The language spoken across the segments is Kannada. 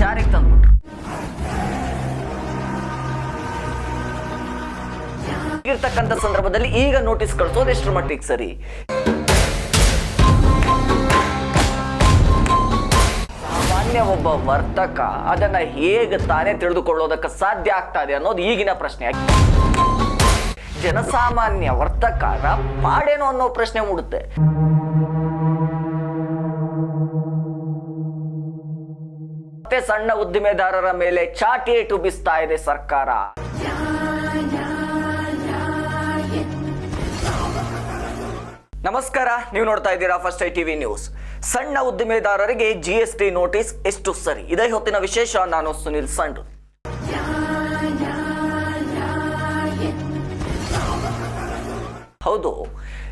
ಜಾರಿಗೆ ತಂದ್ಬಿಟ್ರು. ಇರ್ತಕ್ಕಂಥ ಸಂದರ್ಭದಲ್ಲಿ ಈಗ ನೋಟಿಸ್ ಕಳಿಸೋದು ಎಷ್ಟರ ಮಟ್ಟಿಗೆ ಸರಿ? ಸಾಮಾನ್ಯ ಒಬ್ಬ ವರ್ತಕ ಅದನ್ನ ಹೇಗೆ ತಾನೇ ತಿಳಿದುಕೊಳ್ಳೋದಕ್ಕೆ ಸಾಧ್ಯ ಆಗ್ತಾ ಇದೆ ಅನ್ನೋದು ಈಗಿನ ಪ್ರಶ್ನೆ. ಜನಸಾಮಾನ್ಯ ವರ್ತಕರ ಪಾಡೇನೋ ಅನ್ನೋ ಪ್ರಶ್ನೆ ಮೂಡುತ್ತೆ. ಸಣ್ಣ ಉದ್ದಿಮೆದಾರರ ಮೇಲೆ ಚಾಟಿ ಏಟು ಬಿಸ್ತಾ ಇದೆ ಸರ್ಕಾರ. ನಮಸ್ಕಾರ, ನೀವು ನೋಡ್ತಾ ಇದ್ದೀರಾ ಫಸ್ಟ್ ಐ ಟಿವಿ ನ್ಯೂಸ್. ಸಣ್ಣ ಉದ್ದಿಮೆದಾರರಿಗೆ ಜಿ ಎಸ್ ಟಿ ನೋಟಿಸ್ ಎಷ್ಟು ಸರಿ? ಇದೇ ಹೊತ್ತಿನ ವಿಶೇಷ, ನಾನು ಸುನಿಲ್ ಸಂಡು ಹೌದು,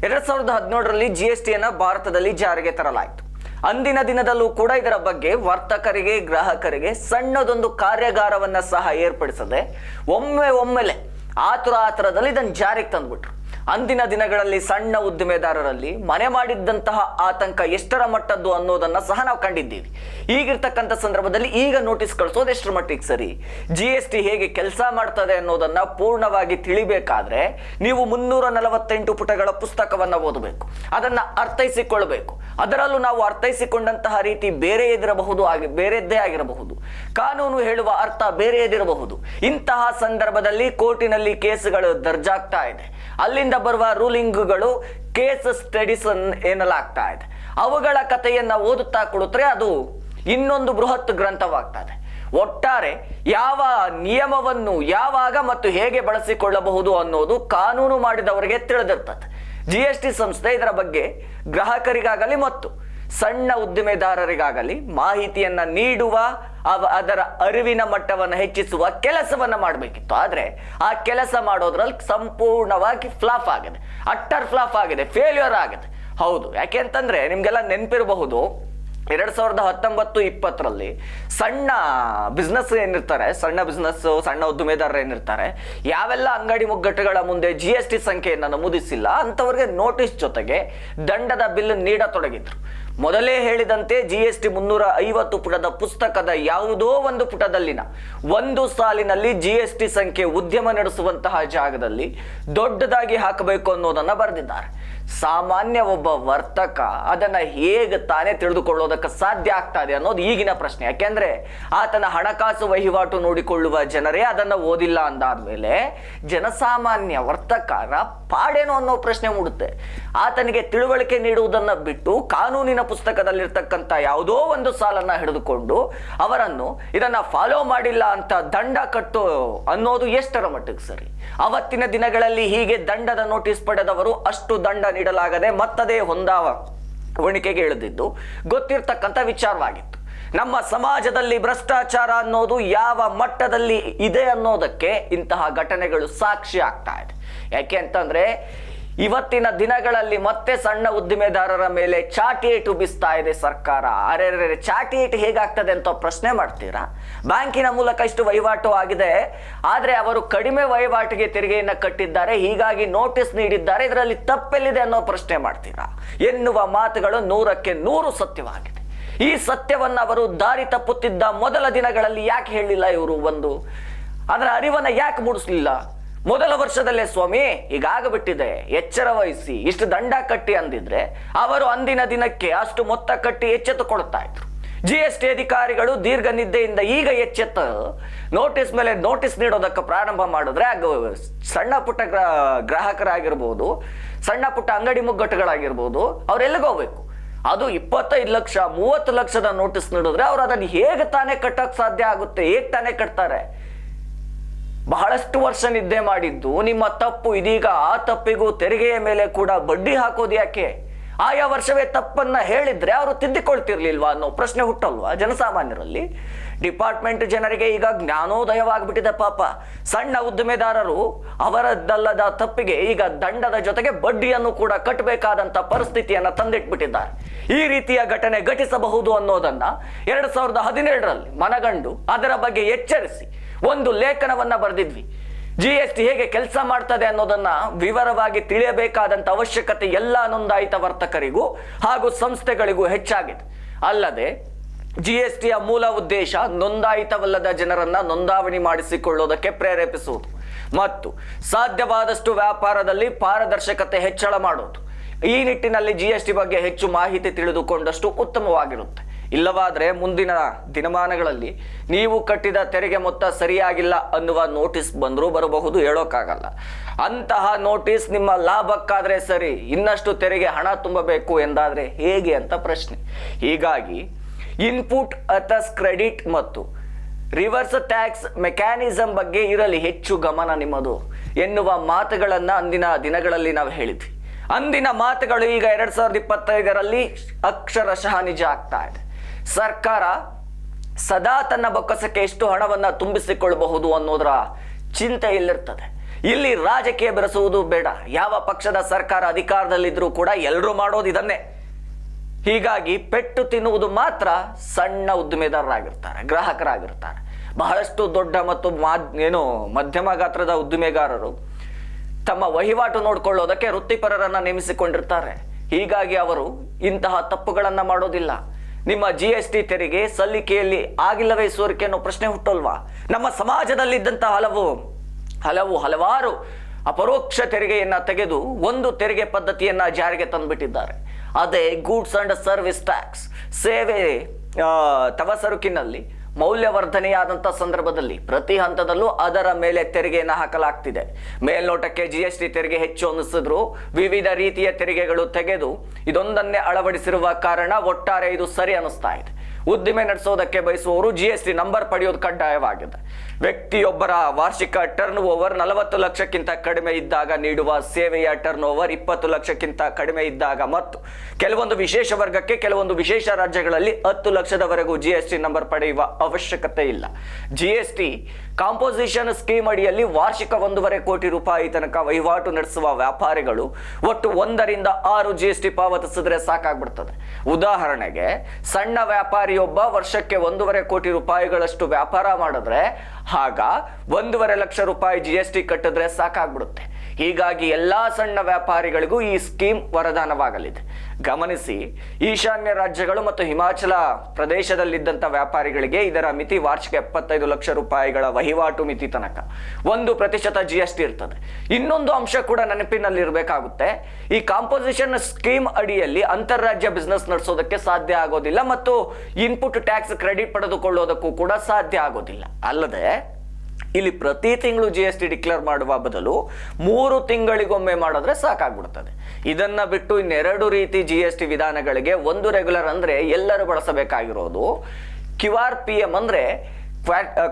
ಎರಡ್ ಸಾವಿರದ ಹದಿನೇಳರಲ್ಲಿ ಜಿ ಎಸ್ ಟಿಯನ್ನ ಭಾರತದಲ್ಲಿ ಜಾರಿಗೆ ತರಲಾಯಿತು. ಅಂದಿನ ದಿನದಲ್ಲೂ ಕೂಡ ಇದರ ಬಗ್ಗೆ ವರ್ತಕರಿಗೆ, ಗ್ರಾಹಕರಿಗೆ ಸಣ್ಣದೊಂದು ಕಾರ್ಯಾಗಾರವನ್ನ ಸಹ ಏರ್ಪಡಿಸದೆ ಒಮ್ಮೆ ಒಮ್ಮೆಲೆ ಆತುರ ಆತುರದಲ್ಲಿ ಇದನ್ನು ಜಾರಿಗೆ ತಂದ್ಬಿಟ್ರು. ಅಂದಿನ ದಿನಗಳಲ್ಲಿ ಸಣ್ಣ ಉದ್ದಿಮೆದಾರರಲ್ಲಿ ಮನೆ ಮಾಡಿದ್ದಂತಹ ಆತಂಕ ಎಷ್ಟರ ಮಟ್ಟದ್ದು ಅನ್ನೋದನ್ನ ಸಹ ನಾವು ಕಂಡಿದ್ದೀವಿ. ಈಗಿರ್ತಕ್ಕಂಥ ಸಂದರ್ಭದಲ್ಲಿ ಈಗ ನೋಟಿಸ್ ಕಳಿಸೋದು ಎಷ್ಟರ ಮಟ್ಟಿಗೆ ಸರಿ? ಜಿ ಎಸ್ ಟಿ ಹೇಗೆ ಕೆಲಸ ಮಾಡ್ತದೆ ಅನ್ನೋದನ್ನ ಪೂರ್ಣವಾಗಿ ತಿಳಿಬೇಕಾದ್ರೆ ನೀವು ಮುನ್ನೂರ ನಲವತ್ತೆಂಟು ಪುಟಗಳ ಪುಸ್ತಕವನ್ನ ಓದಬೇಕು. ಅದನ್ನ ಅರ್ಥೈಸಿಕೊಳ್ಬೇಕು. ಅದರಲ್ಲೂ ನಾವು ಅರ್ಥೈಸಿಕೊಂಡಂತಹ ರೀತಿ ಬೇರೆ ಎದಿರಬಹುದು ಆಗಿ ಬೇರೆದ್ದೇ ಆಗಿರಬಹುದು. ಕಾನೂನು ಹೇಳುವ ಅರ್ಥ ಬೇರೆ ಎದಿರಬಹುದು ಇಂತಹ ಸಂದರ್ಭದಲ್ಲಿ ಕೋರ್ಟಿನಲ್ಲಿ ಕೇಸುಗಳು ದರ್ಜಾಗ್ತಾ ಇದೆ. ಅಲ್ಲಿಂದ ಬರುವ ರೂಲಿಂಗ್ಗಳು ಕೇಸ್ ಸ್ಟಡೀಸ್ ಎನ್ನಲಾಗ್ತಾ ಇದೆ. ಅವುಗಳ ಕಥೆಯನ್ನ ಓದುತ್ತಾ ಕೊಡುತ್ರೆ ಅದು ಇನ್ನೊಂದು ಬೃಹತ್ ಗ್ರಂಥವಾಗ್ತದೆ. ಒಟ್ಟಾರೆ ಯಾವ ನಿಯಮವನ್ನು ಯಾವಾಗ ಮತ್ತು ಹೇಗೆ ಬಳಸಿಕೊಳ್ಳಬಹುದು ಅನ್ನೋದು ಕಾನೂನು ಮಾಡಿದವರಿಗೆ ತಿಳಿದಿರ್ತದೆ. ಜಿ ಎಸ್ ಟಿ ಸಂಸ್ಥೆ ಇದರ ಬಗ್ಗೆ ಗ್ರಾಹಕರಿಗಾಗಲಿ ಮತ್ತು ಸಣ್ಣ ಉದ್ದಿಮೆದಾರರಿಗಾಗಲಿ ಮಾಹಿತಿಯನ್ನ ನೀಡುವ ಅದರ ಅರಿವಿನ ಮಟ್ಟವನ್ನು ಹೆಚ್ಚಿಸುವ ಕೆಲಸವನ್ನ ಮಾಡಬೇಕಿತ್ತು. ಆದ್ರೆ ಆ ಕೆಲಸ ಮಾಡೋದ್ರಲ್ಲಿ ಸಂಪೂರ್ಣವಾಗಿ ಫ್ಲಾಪ್ ಆಗಿದೆ. ಅಟ್ಟರ್ ಫ್ಲಾಪ್ ಆಗಿದೆ ಫೇಲ್ಯೂರ್ ಆಗಿದೆ. ಹೌದು, ಯಾಕೆ ಅಂತಂದ್ರೆ ನಿಮ್ಗೆಲ್ಲ ನೆನಪಿರಬಹುದು, ಎರಡ್ ಸಾವಿರದ ಹತ್ತೊಂಬತ್ತು ಇಪ್ಪತ್ತರಲ್ಲಿ ಸಣ್ಣ ಬಿಸ್ನೆಸ್ ಏನಿರ್ತಾರೆ, ಸಣ್ಣ ಬಿಸ್ನೆಸ್ ಸಣ್ಣ ಉದ್ದಿಮೆದಾರರು ಏನಿರ್ತಾರೆ, ಯಾವೆಲ್ಲ ಅಂಗಡಿ ಮುಗ್ಗಟ್ಟುಗಳ ಮುಂದೆ ಜಿ ಎಸ್ ಟಿ ಸಂಖ್ಯೆಯನ್ನು ನಮೂದಿಸಿಲ್ಲ, ಅಂಥವ್ರಿಗೆ ನೋಟಿಸ್ ಜೊತೆಗೆ ದಂಡದ ಬಿಲ್ ನೀಡತೊಡಗಿದ್ರು. ಮೊದಲೇ ಹೇಳಿದಂತೆ ಜಿ ಎಸ್ ಟಿ ಮುನ್ನೂರ ಐವತ್ತು ಪುಟದ ಪುಸ್ತಕದ ಯಾವುದೋ ಒಂದು ಪುಟದಲ್ಲಿನ ಒಂದು ಸಾಲಿನಲ್ಲಿ ಜಿ ಎಸ್ ಟಿ ಸಂಖ್ಯೆ ಉದ್ಯಮ ನಡೆಸುವಂತಹ ಜಾಗದಲ್ಲಿ ದೊಡ್ಡದಾಗಿ ಹಾಕಬೇಕು ಅನ್ನೋದನ್ನ ಬರೆದಿದ್ದಾರೆ. ಸಾಮಾನ್ಯ ಒಬ್ಬ ವರ್ತಕ ಅದನ್ನ ಹೇಗೆ ತಾನೇ ತಿಳಿದುಕೊಳ್ಳೋದಕ್ಕೆ ಸಾಧ್ಯ ಆಗ್ತಾ ಇದೆ ಅನ್ನೋದು ಈಗಿನ ಪ್ರಶ್ನೆ. ಯಾಕೆಂದ್ರೆ ಆತನ ಹಣಕಾಸು ವಹಿವಾಟು ನೋಡಿಕೊಳ್ಳುವ ಜನರೇ ಅದನ್ನ ಓದಿಲ್ಲ ಅಂದಾದ್ಮೇಲೆ ಜನಸಾಮಾನ್ಯ ವರ್ತಕರ ಪಾಡೇನು ಅನ್ನೋ ಪ್ರಶ್ನೆ ಮೂಡುತ್ತೆ. ಆತನಿಗೆ ತಿಳುವಳಿಕೆ ನೀಡುವುದನ್ನ ಬಿಟ್ಟು ಕಾನೂನಿನ ಪುಸ್ತಕದಲ್ಲಿರ್ತಕ್ಕಂಥ ಯಾವುದೋ ಒಂದು ಸಾಲನ್ನ ಹಿಡಿದುಕೊಂಡು ಅವರನ್ನು ಇದನ್ನ ಫಾಲೋ ಮಾಡಿಲ್ಲ ಅಂತ ದಂಡ ಕಟ್ಟು ಅನ್ನೋದು ಎಷ್ಟರ ಮಟ್ಟಿಗೆ ಸರಿ? ಅವತ್ತಿನ ದಿನಗಳಲ್ಲಿ ಹೀಗೆ ದಂಡದ ನೋಟಿಸ್ ಪಡೆದವರು ಅಷ್ಟು ದಂಡ ನೀಡಲಾಗದೆ ಮತ್ತದೇ ಹೊಂದಾವ ಹೊಣಿಕೆಗೆ ಇಳಿದಿದ್ದು. ಗೊತ್ತಿರ್ತಕ್ಕಂಥ ವಿಚಾರವಾಗಿತ್ತು. ನಮ್ಮ ಸಮಾಜದಲ್ಲಿ ಭ್ರಷ್ಟಾಚಾರ ಅನ್ನೋದು ಯಾವ ಮಟ್ಟದಲ್ಲಿ ಇದೆ ಅನ್ನೋದಕ್ಕೆ ಇಂತಹ ಘಟನೆಗಳು ಸಾಕ್ಷಿ ಆಗ್ತಾ ಇದೆ. ಯಾಕೆ ಅಂತಂದ್ರೆ, ಇವತ್ತಿನ ದಿನಗಳಲ್ಲಿ ಮತ್ತೆ ಸಣ್ಣ ಉದ್ದಿಮೆದಾರರ ಮೇಲೆ ಚಾಟಿ ಏಟು ಬಿಸ್ತಾ ಇದೆ ಸರ್ಕಾರ. ಅರೆ ಚಾಟಿ ಏಟು ಹೇಗಾಗ್ತದೆ ಅಂತ ಪ್ರಶ್ನೆ ಮಾಡ್ತೀರಾ? ಬ್ಯಾಂಕಿನ ಮೂಲಕ ಇಷ್ಟು ವಹಿವಾಟು ಆಗಿದೆ. ಆದರೆ ಅವರು ಕಡಿಮೆ ವಹಿವಾಟಿಗೆ ತೆರಿಗೆಯನ್ನು ಕಟ್ಟಿದ್ದಾರೆ. ಹೀಗಾಗಿ ನೋಟಿಸ್ ನೀಡಿದ್ದಾರೆ. ಇದರಲ್ಲಿ ತಪ್ಪೆಲ್ಲಿದೆ ಅನ್ನೋ ಪ್ರಶ್ನೆ ಮಾಡ್ತೀರಾ? ಎನ್ನುವ ಮಾತುಗಳು ನೂರಕ್ಕೆ ನೂರು ಸತ್ಯವಾಗಿದೆ. ಈ ಸತ್ಯವನ್ನು ಅವರು ದಾರಿ ತಪ್ಪುತ್ತಿದ್ದ ಮೊದಲ ದಿನಗಳಲ್ಲಿ ಯಾಕೆ ಹೇಳಿಲ್ಲ ಇವರು ಒಂದು? ಅದರ ಅರಿವನ್ನು ಯಾಕೆ ಮೂಡಿಸ್ಲಿಲ್ಲ? ಮೊದಲ ವರ್ಷದಲ್ಲೇ ಸ್ವಾಮಿ ಈಗಾಗಬಿಟ್ಟಿದೆ ಎಚ್ಚರ ವಹಿಸಿ. ಇಷ್ಟು ದಂಡ ಕಟ್ಟಿ ಅಂದಿದ್ರೆ ಅವರು ಅಂದಿನ ದಿನಕ್ಕೆ ಅಷ್ಟು ಮೊತ್ತ ಕಟ್ಟಿ ಎಚ್ಚೆತ್ತುಕೊಳ್ತಾ ಇದ್ರು. ಜಿ ಎಸ್ ಟಿ ಅಧಿಕಾರಿಗಳು ದೀರ್ಘ ನಿದ್ದೆಯಿಂದ ಈಗ ಎಚ್ಚೆತ್ತ. ನೋಟಿಸ್ ಮೇಲೆ ನೋಟಿಸ್ ನೀಡೋದಕ್ಕೆ ಪ್ರಾರಂಭ ಮಾಡಿದ್ರೆ ಸಣ್ಣ ಪುಟ್ಟ ಗ್ರಾ- ಗ್ರಾಹಕರಾಗಿರ್ಬೋದು, ಸಣ್ಣ ಪುಟ್ಟ ಅಂಗಡಿ ಮುಗ್ಗಟ್ಟುಗಳಾಗಿರ್ಬೋದು ಅವ್ರೆಲ್ಲಿಗೆ ಹೋಗ್ಬೇಕು? ಅದು ಇಪ್ಪತ್ತೈದು ಲಕ್ಷ, ಮೂವತ್ತು ಲಕ್ಷದ ನೋಟಿಸ್ ನೀಡಿದ್ರೆ ಅವ್ರು ಅದನ್ನು ಹೇಗೆ ತಾನೇ ಕಟ್ಟೋಕೆ ಸಾಧ್ಯ ಆಗುತ್ತೆ? ಹೇಗೆ ತಾನೇ ಕಟ್ತಾರೆ? ಬಹಳಷ್ಟು ವರ್ಷ ನಿದ್ದೆ ಮಾಡಿದ್ದು, ನಿಮ್ಮ ತಪ್ಪು ಇದೀಗ ಆ ತಪ್ಪಿಗೂ ತೆರಿಗೆಯ ಮೇಲೆ ಕೂಡ ಬಡ್ಡಿ ಹಾಕೋದು ಯಾಕೆ? ಆಯಾ ವರ್ಷವೇ ತಪ್ಪನ್ನ ಹೇಳಿದ್ರೆ ಅವರು ತಿದ್ದಿಕೊಳ್ತಿರ್ಲಿಲ್ವಾ ಅನ್ನೋ ಪ್ರಶ್ನೆ ಹುಟ್ಟಲ್ವಾ ಜನಸಾಮಾನ್ಯರಲ್ಲಿ? ಡಿಪಾರ್ಟ್ಮೆಂಟ್ ಜನರಿಗೆ ಈಗ ಜ್ಞಾನೋದಯವಾಗ್ಬಿಟ್ಟಿದೆ ಪಾಪ. ಸಣ್ಣ ಉದ್ದಿಮೆದಾರರು ಅವರದ್ದಲ್ಲದ ತಪ್ಪಿಗೆ ಈಗ ದಂಡದ ಜೊತೆಗೆ ಬಡ್ಡಿಯನ್ನು ಕೂಡ ಕಟ್ಟಬೇಕಾದಂತ ಪರಿಸ್ಥಿತಿಯನ್ನ ತಂದಿಟ್ಬಿಟ್ಟಿದ್ದಾರೆ. ಈ ರೀತಿಯ ಘಟನೆ ಘಟಿಸಬಹುದು ಅನ್ನೋದನ್ನ ಎರಡ್ ಸಾವಿರದ ಹದಿನೇಳರಲ್ಲಿ ಮನಗಂಡು ಅದರ ಬಗ್ಗೆ ಎಚ್ಚರಿಸಿ ಒಂದು ಲೇಖನವನ್ನ ಬರೆದಿದ್ವಿ. ಜಿ ಎಸ್ ಟಿ ಹೇಗೆ ಕೆಲಸ ಮಾಡ್ತದೆ ಅನ್ನೋದನ್ನ ವಿವರವಾಗಿ ತಿಳಿಯಬೇಕಾದಂಥ ಅವಶ್ಯಕತೆ ಎಲ್ಲ ನೋಂದಾಯಿತ ವರ್ತಕರಿಗೂ ಹಾಗೂ ಸಂಸ್ಥೆಗಳಿಗೂ ಹೆಚ್ಚಾಗಿದೆ. ಅಲ್ಲದೆ ಜಿ ಎಸ್ ಟಿಯ ಮೂಲ ಉದ್ದೇಶ ನೋಂದಾಯಿತವಲ್ಲದ ಜನರನ್ನ ನೋಂದಾವಣಿ ಮಾಡಿಸಿಕೊಳ್ಳುವುದಕ್ಕೆ ಪ್ರೇರೇಪಿಸುವುದು ಮತ್ತು ಸಾಧ್ಯವಾದಷ್ಟು ವ್ಯಾಪಾರದಲ್ಲಿ ಪಾರದರ್ಶಕತೆ ಹೆಚ್ಚಳ ಮಾಡುವುದು ಈ ನಿಟ್ಟಿನಲ್ಲಿ ಜಿ ಎಸ್ ಟಿ ಬಗ್ಗೆ ಹೆಚ್ಚು ಮಾಹಿತಿ ತಿಳಿದುಕೊಂಡಷ್ಟು ಉತ್ತಮವಾಗಿರುತ್ತೆ. ಇಲ್ಲವಾದ್ರೆ ಮುಂದಿನ ದಿನಮಾನಗಳಲ್ಲಿ ನೀವು ಕಟ್ಟಿದ ತೆರಿಗೆ ಮೊತ್ತ ಸರಿಯಾಗಿಲ್ಲ ಅನ್ನುವ ನೋಟಿಸ್ ಬಂದರೂ ಬರಬಹುದು, ಹೇಳೋಕ್ಕಾಗಲ್ಲ. ಅಂತಹ ನೋಟಿಸ್ ನಿಮ್ಮ ಲಾಭಕ್ಕಾದರೆ ಸರಿ, ಇನ್ನಷ್ಟು ತೆರಿಗೆ ಹಣ ತುಂಬಬೇಕು ಎಂದಾದರೆ ಹೇಗೆ ಅಂತ ಪ್ರಶ್ನೆ. ಹೀಗಾಗಿ ಇನ್ಪುಟ್ ಅಥಸ್ ಕ್ರೆಡಿಟ್ ಮತ್ತು ರಿವರ್ಸ್ ಟ್ಯಾಕ್ಸ್ ಮೆಕ್ಯಾನಿಸಮ್ ಬಗ್ಗೆ ಇರಲಿ, ಹೆಚ್ಚು ಗಮನ ನಿಮ್ಮದು ಎನ್ನುವ ಮಾತುಗಳನ್ನು ಅಂದಿನ ದಿನಗಳಲ್ಲಿ ನಾವು ಹೇಳಿದ್ವಿ. ಅಂದಿನ ಮಾತುಗಳು ಈಗ ಎರಡು ಸಾವಿರದ ಇಪ್ಪತ್ತೈದರಲ್ಲಿ ಅಕ್ಷರಶಃ ನಿಜ ಆಗ್ತಾ ಇದೆ. ಸರ್ಕಾರ ಸದಾ ತನ್ನ ಬೊಕ್ಕಸಕ್ಕೆ ಎಷ್ಟು ಹಣವನ್ನು ತುಂಬಿಸಿಕೊಳ್ಳಬಹುದು ಅನ್ನೋದರ ಚಿಂತೆ ಇಲ್ಲಿರ್ತದೆ. ಇಲ್ಲಿ ರಾಜಕೀಯ ಬೆರೆಸುವುದು ಬೇಡ. ಯಾವ ಪಕ್ಷದ ಸರ್ಕಾರ ಅಧಿಕಾರದಲ್ಲಿದ್ರೂ ಕೂಡ ಎಲ್ಲರೂ ಮಾಡೋದು ಇದನ್ನೇ. ಹೀಗಾಗಿ ಪೆಟ್ಟು ತಿನ್ನುವುದು ಮಾತ್ರ ಸಣ್ಣ ಉದ್ದಿಮೆದಾರರಾಗಿರ್ತಾರೆ, ಗ್ರಾಹಕರಾಗಿರ್ತಾರೆ. ಬಹಳಷ್ಟು ದೊಡ್ಡ ಮತ್ತು ಮಾದ್, ಏನು ಮಧ್ಯಮ ಗಾತ್ರದ ಉದ್ದಿಮೆಗಾರರು ತಮ್ಮ ವಹಿವಾಟು ನೋಡಿಕೊಳ್ಳೋದಕ್ಕೆ ವೃತ್ತಿಪರರನ್ನು ನೇಮಿಸಿಕೊಂಡಿರ್ತಾರೆ. ಹೀಗಾಗಿ ಅವರು ಇಂತಹ ತಪ್ಪುಗಳನ್ನು ಮಾಡೋದಿಲ್ಲ. ನಿಮ್ಮ ಜಿ ಎಸ್ ಟಿ ತೆರಿಗೆ ಸಲ್ಲಿಕೆಯಲ್ಲಿ ಆಗಿಲ್ಲವೇ ಸೋರಿಕೆ ಅನ್ನೋ ಪ್ರಶ್ನೆ ಹುಟ್ಟಲ್ವಾ? ನಮ್ಮ ಸಮಾಜದಲ್ಲಿದ್ದಂತಹ ಹಲವು ಹಲವು ಹಲವಾರು ಅಪರೋಕ್ಷ ತೆರಿಗೆಯನ್ನ ತೆಗೆದು ಒಂದು ತೆರಿಗೆ ಪದ್ಧತಿಯನ್ನ ಜಾರಿಗೆ ತಂದುಬಿಟ್ಟಿದ್ದಾರೆ. ಅದೇ ಗೂಡ್ಸ್ ಅಂಡ್ ಸರ್ವಿಸ್ ಟ್ಯಾಕ್ಸ್. ಸೇವೆ ತವಸರುಕಿನಲ್ಲಿ ತವ ಸರಕಿನಲ್ಲಿ ಮೌಲ್ಯವರ್ಧನೆಯಾದಂಥ ಸಂದರ್ಭದಲ್ಲಿ ಪ್ರತಿ ಹಂತದಲ್ಲೂ ಅದರ ಮೇಲೆ ತೆರಿಗೆಯನ್ನು ಹಾಕಲಾಗ್ತಿದೆ. ಮೇಲ್ನೋಟಕ್ಕೆ ಜಿ ಎಸ್ ಟಿ ತೆರಿಗೆ ಹೆಚ್ಚು ಅನ್ನಿಸಿದ್ರು, ವಿವಿಧ ರೀತಿಯ ತೆರಿಗೆಗಳು ತೆಗೆದು ಇದೊಂದನ್ನೇ ಅಳವಡಿಸಿರುವ ಕಾರಣ ಒಟ್ಟಾರೆ ಇದು ಸರಿ ಅನ್ನಿಸ್ತಾ ಇದೆ. ಉದ್ದಿಮೆ ನಡೆಸೋದಕ್ಕೆ ಬಯಸುವವರು ಜಿ ಎಸ್ ಟಿ ನಂಬರ್ ಪಡೆಯೋದು ಕಡ್ಡಾಯವಾಗಿದೆ. ವ್ಯಕ್ತಿಯೊಬ್ಬರ ವಾರ್ಷಿಕ ಟರ್ನ್ ಓವರ್ ನಲವತ್ತು ಲಕ್ಷಕ್ಕಿಂತ ಕಡಿಮೆ ಇದ್ದಾಗ ನೀಡುವ ಸೇವೆಯ ಟರ್ನ್ ಓವರ್ ಇಪ್ಪತ್ತು ಲಕ್ಷಕ್ಕಿಂತ ಕಡಿಮೆ ಇದ್ದಾಗ ಮತ್ತು ಕೆಲವೊಂದು ವಿಶೇಷ ವರ್ಗಕ್ಕೆ ಕೆಲವೊಂದು ವಿಶೇಷ ರಾಜ್ಯಗಳಲ್ಲಿ ಹತ್ತು ಲಕ್ಷದವರೆಗೂ ಜಿ ಎಸ್ ಟಿ ನಂಬರ್ ಪಡೆಯುವ ಅವಶ್ಯಕತೆ ಇಲ್ಲ. G S T composition scheme ಅಡಿಯಲ್ಲಿ ವಾರ್ಷಿಕ ಒಂದೂವರೆ ಕೋಟಿ ರೂಪಾಯಿ ತನಕ ವಹಿವಾಟು ನಡೆಸುವ ವ್ಯಾಪಾರಿಗಳು ಒಟ್ಟು ಒಂದರಿಂದ ಆರು ಜಿ ಎಸ್ ಟಿ ಪಾವತಿಸಿದ್ರೆ ಸಾಕಾಗ್ಬಿಡ್ತದೆ. ಉದಾಹರಣೆಗೆ ಸಣ್ಣ ವ್ಯಾಪಾರಿಯೊಬ್ಬ ವರ್ಷಕ್ಕೆ ಒಂದೂವರೆ ಕೋಟಿ ರೂಪಾಯಿಗಳಷ್ಟು ವ್ಯಾಪಾರ ಮಾಡಿದ್ರೆ, ಆಗ ಒಂದೂವರೆ ಲಕ್ಷ ರೂಪಾಯಿ ಜಿ ಎಸ್ ಟಿ ಕಟ್ಟಿದ್ರೆ ಸಾಕಾಗ್ಬಿಡುತ್ತೆ. ಹೀಗಾಗಿ ಎಲ್ಲಾ ಸಣ್ಣ ವ್ಯಾಪಾರಿಗಳಿಗೂ ಈ ಸ್ಕೀಮ್ ವರದಾನವಾಗಲಿದೆ. ಗಮನಿಸಿ, ಈಶಾನ್ಯ ರಾಜ್ಯಗಳು ಮತ್ತು ಹಿಮಾಚಲ ಪ್ರದೇಶದಲ್ಲಿದ್ದಂಥ ವ್ಯಾಪಾರಿಗಳಿಗೆ ಇದರ ಮಿತಿ ವಾರ್ಷಿಕ ಎಪ್ಪತ್ತೈದು ಲಕ್ಷ ರೂಪಾಯಿಗಳ ವಹಿವಾಟು ಮಿತಿ ತನಕ. ಒಂದು ಪ್ರತಿಶತ ಜಿ ಎಸ್ ಟಿ ಇರ್ತದೆ. ಇನ್ನೊಂದು ಅಂಶ ಕೂಡ ನೆನಪಿನಲ್ಲಿರಬೇಕಾಗುತ್ತೆ. ಈ ಕಾಂಪೋಸಿಷನ್ ಸ್ಕೀಮ್ ಅಡಿಯಲ್ಲಿ ಅಂತಾರಾಜ್ಯ ಬಿಸ್ನೆಸ್ ನಡೆಸೋದಕ್ಕೆ ಸಾಧ್ಯ ಆಗೋದಿಲ್ಲ ಮತ್ತು ಇನ್ಪುಟ್ ಟ್ಯಾಕ್ಸ್ ಕ್ರೆಡಿಟ್ ಪಡೆದುಕೊಳ್ಳೋದಕ್ಕೂ ಕೂಡ ಸಾಧ್ಯ ಆಗೋದಿಲ್ಲ. ಅಲ್ಲದೆ ಇಲ್ಲಿ ಪ್ರತಿ ತಿಂಗಳು ಜಿ ಎಸ್ ಟಿ ಡಿಕ್ಲೇರ್ ಮಾಡುವ ಬದಲು ಮೂರು ತಿಂಗಳಿಗೊಮ್ಮೆ ಮಾಡಿದ್ರೆ ಸಾಕಾಗ್ಬಿಡ್ತದೆ. ಇದನ್ನ ಬಿಟ್ಟು ಇನ್ನೆರಡು ರೀತಿ ಜಿ ಎಸ್ ಟಿ ವಿಧಾನಗಳಿಗೆ ಒಂದು ರೆಗ್ಯುಲರ್ ಅಂದ್ರೆ ಎಲ್ಲರೂ ಬಳಸಬೇಕಾಗಿರೋದು ಕ್ಯೂ ಆರ್ ಪಿ ಎಂ ಅಂದ್ರೆ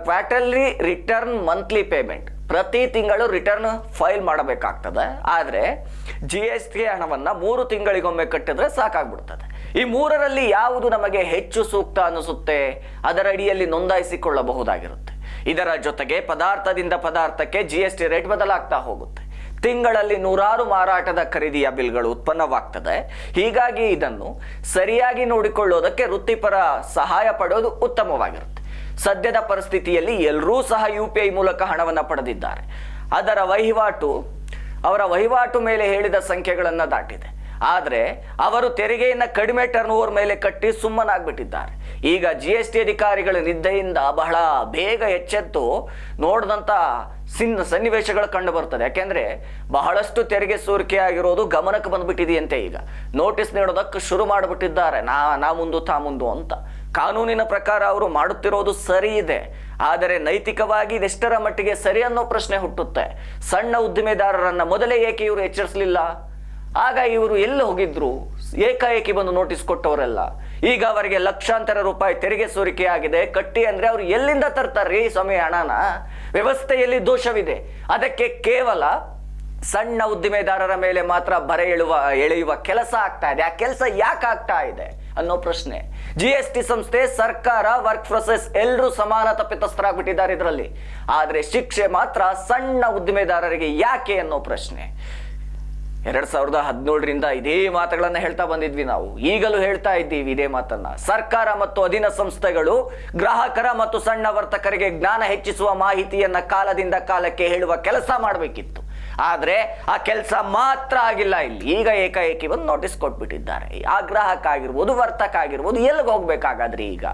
ಕ್ವಾರ್ಟರ್ಲಿ ರಿಟರ್ನ್ ಮಂತ್ಲಿ ಪೇಮೆಂಟ್ ಪ್ರತಿ ತಿಂಗಳು ರಿಟರ್ನ್ ಫೈಲ್ ಮಾಡಬೇಕಾಗ್ತದೆ. ಆದರೆ ಜಿ ಎಸ್ ಟಿ ಹಣವನ್ನ ಮೂರು ತಿಂಗಳಿಗೊಮ್ಮೆ ಕಟ್ಟಿದ್ರೆ ಸಾಕಾಗ್ಬಿಡ್ತದೆ. ಈ ಮೂರರಲ್ಲಿ ಯಾವುದು ನಮಗೆ ಹೆಚ್ಚು ಸೂಕ್ತ ಅನಿಸುತ್ತೆ ಅದರ ಅಡಿಯಲ್ಲಿ ನೋಂದಾಯಿಸಿಕೊಳ್ಳಬಹುದಾಗಿರುತ್ತೆ. ಇದರ ಜೊತೆಗೆ ಪದಾರ್ಥದಿಂದ ಪದಾರ್ಥಕ್ಕೆ ಜಿ ಎಸ್ ಟಿ ರೇಟ್ ಬದಲಾಗ್ತಾ ಹೋಗುತ್ತೆ. ತಿಂಗಳಲ್ಲಿ ನೂರಾರು ಮಾರಾಟದ ಖರೀದಿಯ ಬಿಲ್ಗಳು ಉತ್ಪನ್ನವಾಗ್ತದೆ. ಹೀಗಾಗಿ ಇದನ್ನು ಸರಿಯಾಗಿ ನೋಡಿಕೊಳ್ಳೋದಕ್ಕೆ ವೃತ್ತಿಪರ ಸಹಾಯ ಪಡೆಯೋದು ಉತ್ತಮವಾಗಿರುತ್ತೆ. ಸದ್ಯದ ಪರಿಸ್ಥಿತಿಯಲ್ಲಿ ಎಲ್ಲರೂ ಸಹ ಯು ಪಿ ಐ ಮೂಲಕ ಹಣವನ್ನು ಪಡೆದಿದ್ದಾರೆ. ಅದರ ವಹಿವಾಟು, ಅವರ ವಹಿವಾಟು ಮೇಲೆ ಹೇಳಿದ ಸಂಖ್ಯೆಗಳನ್ನು ದಾಟಿದೆ. ಆದರೆ ಅವರು ತೆರಿಗೆಯನ್ನು ಕಡಿಮೆ ಟರ್ನ್ ಓವರ್ ಮೇಲೆ ಕಟ್ಟಿ ಸುಮ್ಮನಾಗ್ಬಿಟ್ಟಿದ್ದಾರೆ. ಈಗ ಜಿ ಎಸ್ ಟಿ ಅಧಿಕಾರಿಗಳ ನಿದ್ದೆಯಿಂದ ಬಹಳ ಬೇಗ ಎಚ್ಚೆತ್ತು ನೋಡಿದಂಥ ಸಿನ್, ಸನ್ನಿವೇಶಗಳು ಕಂಡು ಬರ್ತದೆ. ಯಾಕೆಂದರೆ ಬಹಳಷ್ಟು ತೆರಿಗೆ ಸೋರಿಕೆ ಆಗಿರೋದು ಗಮನಕ್ಕೆ ಬಂದ್ಬಿಟ್ಟಿದೆಯಂತೆ ಈಗ. ನೋಟಿಸ್ ನೀಡೋದಕ್ಕೆ ಶುರು ಮಾಡಿಬಿಟ್ಟಿದ್ದಾರೆ. ನಾ ನಾ ಮುಂದು, ತಾ ಮುಂದು ಅಂತ. ಕಾನೂನಿನ ಪ್ರಕಾರ ಅವರು ಮಾಡುತ್ತಿರೋದು ಸರಿ ಇದೆ. ಆದರೆ ನೈತಿಕವಾಗಿ ಇದೆಷ್ಟರ ಮಟ್ಟಿಗೆ ಸರಿ ಅನ್ನೋ ಪ್ರಶ್ನೆ ಹುಟ್ಟುತ್ತೆ. ಸಣ್ಣ ಉದ್ದಿಮೆದಾರರನ್ನು ಮೊದಲೇ ಏಕೆ ಇವರು ಎಚ್ಚರಿಸಲಿಲ್ಲ? ಆಗ ಇವರು ಎಲ್ಲಿ ಹೋಗಿದ್ರು? ಏಕಾಏಕಿ ಬಂದು ನೋಟಿಸ್ ಕೊಟ್ಟವರೆಲ್ಲ. ಈಗ ಅವರಿಗೆ ಲಕ್ಷಾಂತರ ರೂಪಾಯಿ ತೆರಿಗೆ ಸೋರಿಕೆ ಆಗಿದೆ. ಕಟ್ಟಿ ಅಂದ್ರೆ ಅವ್ರು ಎಲ್ಲಿಂದ ತರ್ತಾರ್ರಿ ಸ್ವಾಮಿ, ಹಣನ? ವ್ಯವಸ್ಥೆಯಲ್ಲಿ ದೋಷವಿದೆ. ಅದಕ್ಕೆ ಕೇವಲ ಸಣ್ಣ ಉದ್ದಿಮೆದಾರರ ಮೇಲೆ ಮಾತ್ರ ಬರೆ ಎಳುವ, ಎಳೆಯುವ ಕೆಲಸ ಆಗ್ತಾ ಇದೆ. ಆ ಕೆಲಸ ಯಾಕೆ ಆಗ್ತಾ ಇದೆ ಅನ್ನೋ ಪ್ರಶ್ನೆ. ಜಿ ಎಸ್ ಟಿ ಸಂಸ್ಥೆ, ಸರ್ಕಾರ ವರ್ಕ್ ಪ್ರೊಸೆಸ್ ಎಲ್ಲರೂ ಸಮಾನ ತಪ್ಪಿತಸ್ಥರಾಗ್ಬಿಟ್ಟಿದ್ದಾರೆ ಇದರಲ್ಲಿ. ಆದರೆ ಶಿಕ್ಷೆ ಮಾತ್ರ ಸಣ್ಣ ಉದ್ದಿಮೆದಾರರಿಗೆ ಯಾಕೆ ಅನ್ನೋ ಪ್ರಶ್ನೆ. ಎರಡ್ ಸಾವಿರದ ಹದಿನೇಳರಿಂದ ಇದೇ ಮಾತುಗಳನ್ನು ಹೇಳ್ತಾ ಬಂದಿದ್ವಿ ನಾವು. ಈಗಲೂ ಹೇಳ್ತಾ ಇದ್ದೀವಿ ಇದೇ ಮಾತನ್ನ. ಸರ್ಕಾರ ಮತ್ತು ಅಧೀನ ಸಂಸ್ಥೆಗಳು ಗ್ರಾಹಕರ ಮತ್ತು ಸಣ್ಣ ವರ್ತಕರಿಗೆ ಜ್ಞಾನ ಹೆಚ್ಚಿಸುವ ಮಾಹಿತಿಯನ್ನ ಕಾಲದಿಂದ ಕಾಲಕ್ಕೆ ಹೇಳುವ ಕೆಲಸ ಮಾಡಬೇಕಿತ್ತು. ಆದರೆ ಆ ಕೆಲಸ ಮಾತ್ರ ಆಗಿಲ್ಲ ಇಲ್ಲಿ. ಈಗ ಏಕಾಏಕಿ ಒಂದು ನೋಟಿಸ್ ಕೊಟ್ಬಿಟ್ಟಿದ್ದಾರೆ. ಆ ಗ್ರಾಹಕ ಆಗಿರ್ಬೋದು, ವರ್ತಕ ಆಗಿರ್ಬೋದು, ಎಲ್ಲಿಗೆ ಹೋಗ್ಬೇಕಾಗಾದ್ರೆ ಈಗ?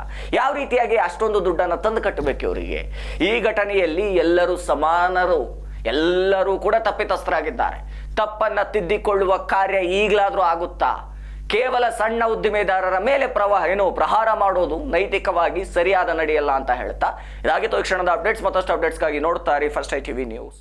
ಯಾವ ರೀತಿಯಾಗಿ ಅಷ್ಟೊಂದು ದುಡ್ಡನ್ನು ತಂದು ಕಟ್ಟಬೇಕು ಇವರಿಗೆ? ಈ ಘಟನೆಯಲ್ಲಿ ಎಲ್ಲರೂ ಸಮಾನರು. ಎಲ್ಲರೂ ಕೂಡ ತಪ್ಪಿತಸ್ಥರಾಗಿದ್ದಾರೆ. ತಪ್ಪನ್ನ ತಿದ್ದಿಕೊಳ್ಳುವ ಕಾರ್ಯ ಈಗಲಾದರೂ ಆಗುತ್ತಾ? ಕೇವಲ ಸಣ್ಣ ಉದ್ದಿಮೆದಾರರ ಮೇಲೆ ಪ್ರವಾಹ, ಏನು ಪ್ರಹಾರ ಮಾಡೋದು ನೈತಿಕವಾಗಿ ಸರಿಯಾದ ನಡೆಯಲ್ಲ ಅಂತ ಹೇಳ್ತಾ? ಇದಾಗಿತ್ತು ಈ ಕ್ಷಣದ ಅಪ್ಡೇಟ್ಸ್ ಮತ್ತಷ್ಟು ಅಪ್ಡೇಟ್ಸ್ಗಾಗಿ ನೋಡ್ತಾ ಇರಿ ಫಸ್ಟ್ ಐ ಟಿವಿ ನ್ಯೂಸ್